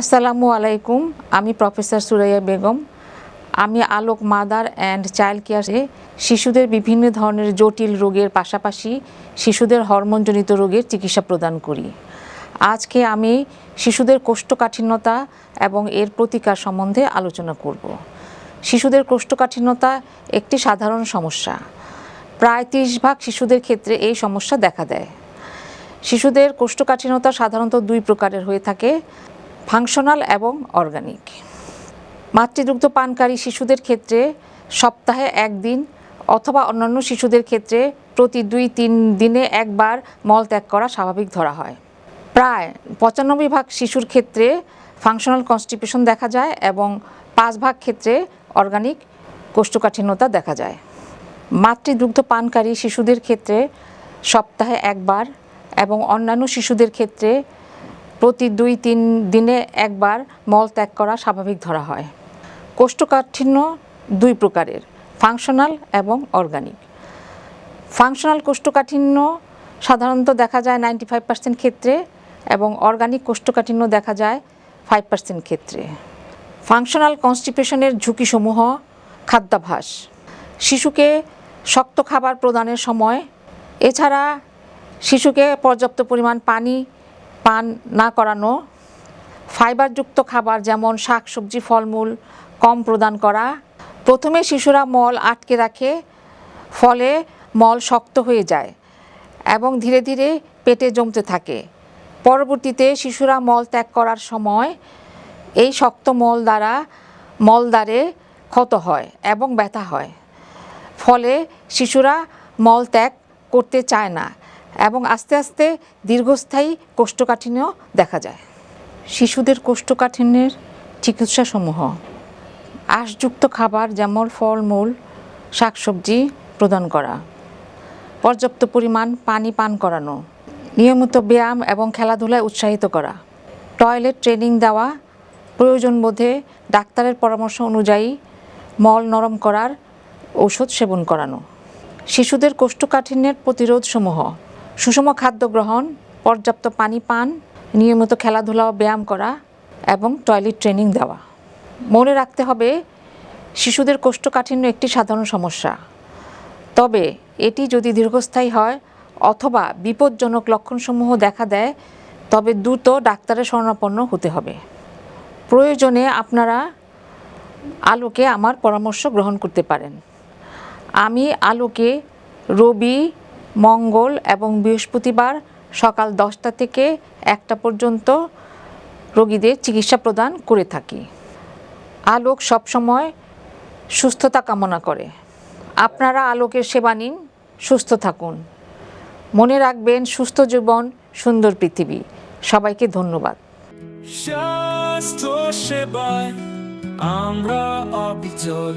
আসসালামু আলাইকুম, আমি প্রফেসর সুরাইয়া বেগম। আমি আলোক মাদার অ্যান্ড চাইল্ড কেয়ারে শিশুদের বিভিন্ন ধরনের জটিল রোগের পাশাপাশি শিশুদের হরমোনজনিত রোগের চিকিৎসা প্রদান করি। আজকে আমি শিশুদের কোষ্ঠকাঠিন্যতা এবং এর প্রতিকার সম্বন্ধে আলোচনা করব। শিশুদের কোষ্ঠকাঠিন্যতা একটি সাধারণ সমস্যা। প্রায় তিরিশ ভাগ শিশুদের ক্ষেত্রে এই সমস্যা দেখা দেয়। শিশুদের কোষ্ঠকাঠিন্যতা সাধারণত দুই প্রকারের হয়ে থাকে। ফাংশনাল এবং অর্গানিক মাতৃদুগ্ধ পানকারী শিশুদের ক্ষেত্রে সপ্তাহে একদিন অথবা অন্যান্য শিশুদের ক্ষেত্রে প্রতি দুই, তিন দিনে একবার মল ত্যাগ করা স্বাভাবিক ধরা হয়। প্রায় পঁচানব্বই ভাগ শিশুর ক্ষেত্রে ফাংশনাল কনস্টিপেশন দেখা যায় এবং পাঁচ ভাগ ক্ষেত্রে অর্গানিক কোষ্ঠকাঠিন্যতা দেখা যায়। মাতৃদুগ্ধ পানকারী শিশুদের ক্ষেত্রে সপ্তাহে একবার এবং অন্যান্য শিশুদের ক্ষেত্রে প্রতি দুই, তিন দিনে একবার মল ত্যাগ করা স্বাভাবিক ধরা হয়। কোষ্ঠকাঠিন্য দুই প্রকারের ফাংশনাল এবং অর্গানিক ফাংশনাল কোষ্ঠকাঠিন্য সাধারণত দেখা যায় নাইনটি ফাইভ পার্সেন্ট ক্ষেত্রে এবং অর্গানিক কোষ্ঠকাঠিন্য দেখা যায় ফাইভ পার্সেন্ট ক্ষেত্রে। ফাংশনাল কনস্টিপেশনের ঝুঁকিসমূহ খাদ্যাভাস শিশুকে শক্ত খাবার প্রদানের সময়। এছাড়া শিশুকে পর্যাপ্ত পরিমাণ পানি পান না করানো, ফাইবারযুক্ত খাবার যেমন শাক সবজি ফলমূল কম প্রদান করা। প্রথমে শিশুরা মল আটকে রাখে, ফলে মল শক্ত হয়ে যায় এবং ধীরে ধীরে পেটে জমতে থাকে। পরবর্তীতে শিশুরা মল ত্যাগ করার সময় এই শক্ত মল দ্বারা মলদ্বারে ক্ষত হয় এবং ব্যথা হয়। ফলে শিশুরা মল ত্যাগ করতে চায় না। এবং আস্তে আস্তে দীর্ঘস্থায়ী কোষ্ঠকাঠিন্য দেখা যায়। শিশুদের কোষ্ঠকাঠিন্যের চিকিৎসাসমূহ, আঁশযুক্ত খাবার যেমন ফলমূল, শাকসবজি প্রদান করা, পর্যাপ্ত পরিমাণ পানি পান করানো, নিয়মিত ব্যায়াম এবং খেলাধুলায় উৎসাহিত করা, টয়লেট ট্রেনিং দেওয়া, প্রয়োজন বোধে ডাক্তারের পরামর্শ অনুযায়ী মল নরম করার ঔষধ সেবন করানো, শিশুদের কোষ্ঠকাঠিন্যের প্রতিরোধসমূহ সুষম খাদ্য গ্রহণ, পর্যাপ্ত পানি পান, নিয়মিত খেলাধুলা ও ব্যায়াম করা এবং টয়লেট ট্রেনিং দেওয়া। মনে রাখতে হবে, শিশুদের কোষ্ঠকাঠিন্য একটি সাধারণ সমস্যা। তবে এটি যদি দীর্ঘস্থায়ী হয় অথবা বিপজ্জনক লক্ষণসমূহ দেখা দেয়, তবে দ্রুত ডাক্তারের শরণাপন্ন হতে হবে। প্রয়োজনে আপনারা আলোকে আমার পরামর্শ গ্রহণ করতে পারেন। আমি আলোকে রবি মঙ্গল এবং বৃহস্পতিবার সকাল দশটা থেকে একটা পর্যন্ত রোগীদের চিকিৎসা প্রদান করে থাকি। আলোক সবসময় সুস্থতা কামনা করে। আপনারা আলোকের সেবা নিন, সুস্থ থাকুন। মনে রাখবেন, সুস্থ জীবন, সুন্দর পৃথিবী। সবাইকে ধন্যবাদ। সেবায় আমরা অবিচল।